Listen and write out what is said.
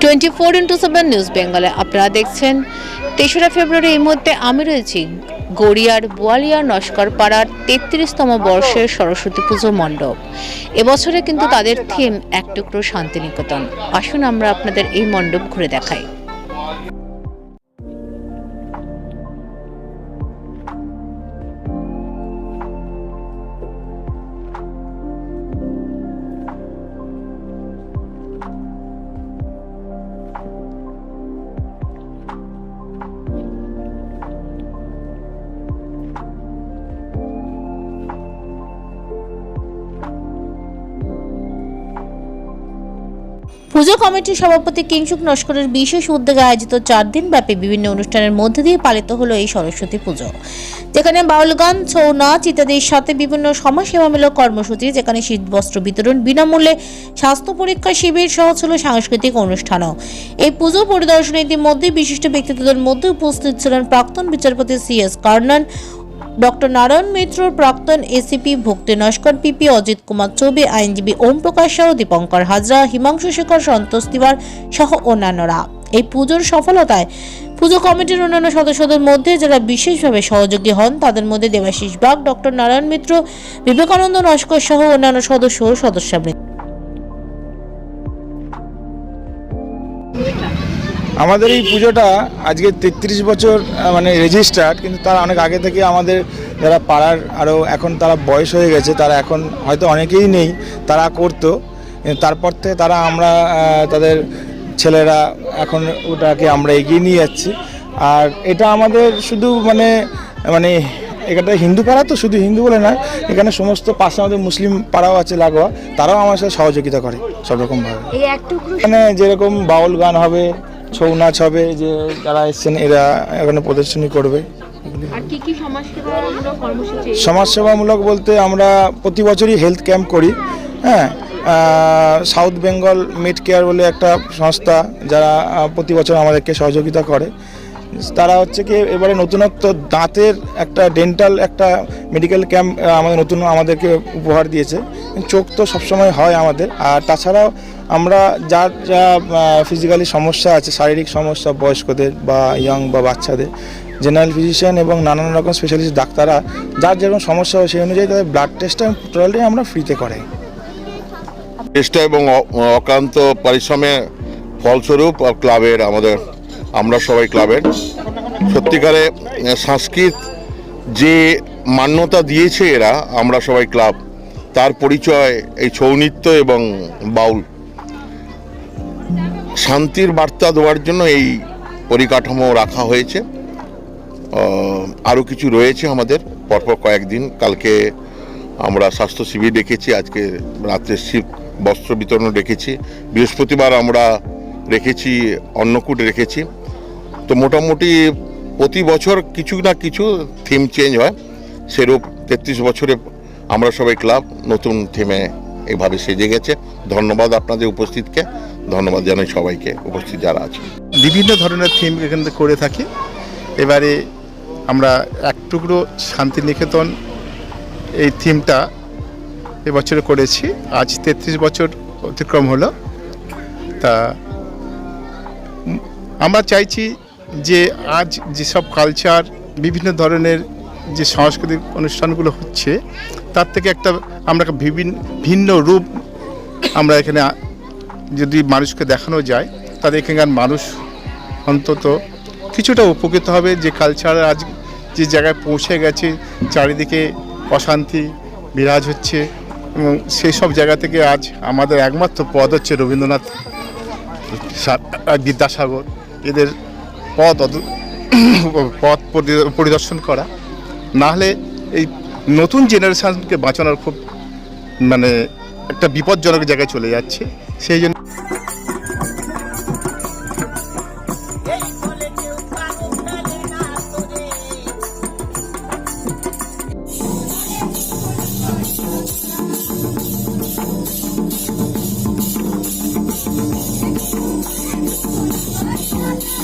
Twenty four into seven news বেঙ্গলে আপনারা দেখছেন তেসরা ফেব্রুয়ারি এই মুহূর্তে আমি রয়েছি গড়িয়ার বোয়ালিয়া নস্কর পাড়ার তেত্রিশতম বর্ষের সরস্বতী পুজো মণ্ডপ। এবছরে কিন্তু তাদের থিম এক টুকরো শান্তিনিকেতন। আসুন আমরা আপনাদের এই মণ্ডপ ঘুরে দেখাই। পুজো কমিটির সভাপতি কিংসুক নস্করের বিশেষ উদ্যোগে আয়োজিত চার দিন ব্যাপী বিভিন্ন অনুষ্ঠানের মধ্যে দিয়ে পালিত হলো এই সরস্বতী পুজো। যেখানে বাউল গান ছৌ নাচ ইত্যাদির সাথে বিভিন্ন সমাজসেবামূলক কর্মসূচি, যেখানে শীতবস্ত্র বিতরণ, বিনামূল্যে স্বাস্থ্য পরীক্ষা শিবির সহ ছিল সাংস্কৃতিক অনুষ্ঠানও। এই পুজো পরিদর্শনে ইতিমধ্যে বিশিষ্ট ব্যক্তিত্বদের মধ্যে উপস্থিত ছিলেন প্রাক্তন বিচারপতি C S Karnan doctor Narayan Mitra প্রাক্তন এসিপি ভক্তি নস্কর পিপি অজিত কুমার চৌবে, আইনজীবী ওম প্রকাশ সাহ, দীপঙ্কর হাজরা, হিমাংশু শেখর, সন্তোষ তিওয়ার সহ অন্যান্যরা। এই পুজোর সফলতায় পুজো কমিটির অন্যান্য সদস্যদের মধ্যে যারা বিশেষভাবে সহযোগী হন, তাদের মধ্যে দেবাশিস বাগ, ডক্টর নারায়ণ মিত্র, বিবেকানন্দ নস্কর সহ অন্যান্য সদস্য ও সদস্যবৃন্দ। আমাদের এই পুজোটা আজকে তেত্রিশ বছর মানে রেজিস্টার্ড কিন্তু তার অনেক আগে থেকে আমাদের যারা পাড়ার আরও এখন তারা বয়স হয়ে গেছে তারা এখন হয়তো অনেকেই নেই তারা করতো। তারপর থেকে তারা আমরা তাদের ছেলেরা এখন ওটাকে আমরা এগিয়ে নিয়ে যাচ্ছি। আর এটা আমাদের শুধু মানে মানে এখানটা হিন্দু পাড়া তো শুধু হিন্দু বলে না এখানে সমস্ত পাশে আমাদের মুসলিম পাড়াও আছে লাগোয়া তারাও আমার সাথে সহযোগিতা করে সব রকমভাবে এখানে যেরকম বাউল গান হবে ছৌ নাচ হবে যে যারা এসছেন এরা এখানে প্রদর্শনী করবে। সমাজসেবামূলক বলতে আমরা প্রতি বছরই হেলথ ক্যাম্প করি হ্যাঁ? সাউথ বেঙ্গল মিড কেয়ার বলে একটা সংস্থা যারা প্রতি বছর আমাদেরকে সহযোগিতা করে। তারা হচ্ছে কি এবারে নতুনত্ব দাঁতের একটা ডেন্টাল একটা মেডিকেল ক্যাম্প আমাদের নতুন আমাদেরকে উপহার দিয়েছে। চোখ তো সবসময় হয় আমাদের। আর তাছাড়াও আমরা যার, যা ফিজিক্যালি সমস্যা আছে, শারীরিক সমস্যা, বয়স্কদের বা ইয়ং বা বাচ্চাদের জেনারেল ফিজিশিয়ান এবং নানান রকম স্পেশালিস্ট ডাক্তাররা, যার যেরকম সমস্যা হয় সেই অনুযায়ী তাদের ব্লাড টেস্টটা টোটালি আমরা ফ্রিতে করাই চেষ্টা এবং অক্লান্ত পরিশ্রমের ফলস্বরূপ ক্লাবের আমাদের আমরা সবাই ক্লাবের। সত্যিকারে সংস্কৃত যে মান্যতা দিয়েছে এরা, আমরা সবাই ক্লাব, তার পরিচয় এই ছৌ নৃত্য এবং বাউল। শান্তির বার্তা দেওয়ার জন্য এই পরিকাঠামো রাখা হয়েছে। আরও কিছু রয়েছে আমাদের। পরপর কয়েকদিন কালকে আমরা স্বাস্থ্য শিবির রেখেছি আজকে রাত্রে শীত বস্ত্র বিতরণ রেখেছি বৃহস্পতিবার আমরা রেখেছি, অন্নকূট রেখেছি। তো মোটামুটি প্রতি বছর কিছু না কিছু থিম চেঞ্জ হয়। সেরূপ তেত্রিশ বছরে আমরা সবাই ক্লাব নতুন থিমে এভাবে সেজে গেছে। ধন্যবাদ আপনাদের উপস্থিতকে। ধন্যবাদ জানাই সবাইকে, উপস্থিত যারা আছে বিভিন্ন ধরনের থিম এখানে করে থাকি। এবারে আমরা এক টুকরো শান্তিনিকেতন এই থিমটা এবছরে করেছি। আজ তেত্রিশ বছর অতিক্রম হলো। তা আমরা চাইছি যে আজ যেসব কালচার বিভিন্ন ধরনের যে সাংস্কৃতিক অনুষ্ঠানগুলো হচ্ছে, তার থেকে একটা আমরা বিভিন্ন ভিন্ন রূপ আমরা এখানে যদি মানুষকে দেখানো যায় তাদের এখানকার মানুষ অন্তত কিছুটা উপকৃত হবে যে কালচার আজ যে জায়গায় পৌঁছে গেছে, চারিদিকে অশান্তি, বিরাজ হচ্ছে এবং সেই সব জায়গা থেকে আজ আমাদের একমাত্র পদ হচ্ছে রবীন্দ্রনাথ বিদ্যাসাগর। এদের পথ পথ পরিদর্শন করা। না হলে এই নতুন জেনারেশানকে বাঁচানোর খুব মানে একটা বিপজ্জনক জায়গায় চলে যাচ্ছে। সেই জন্য Thank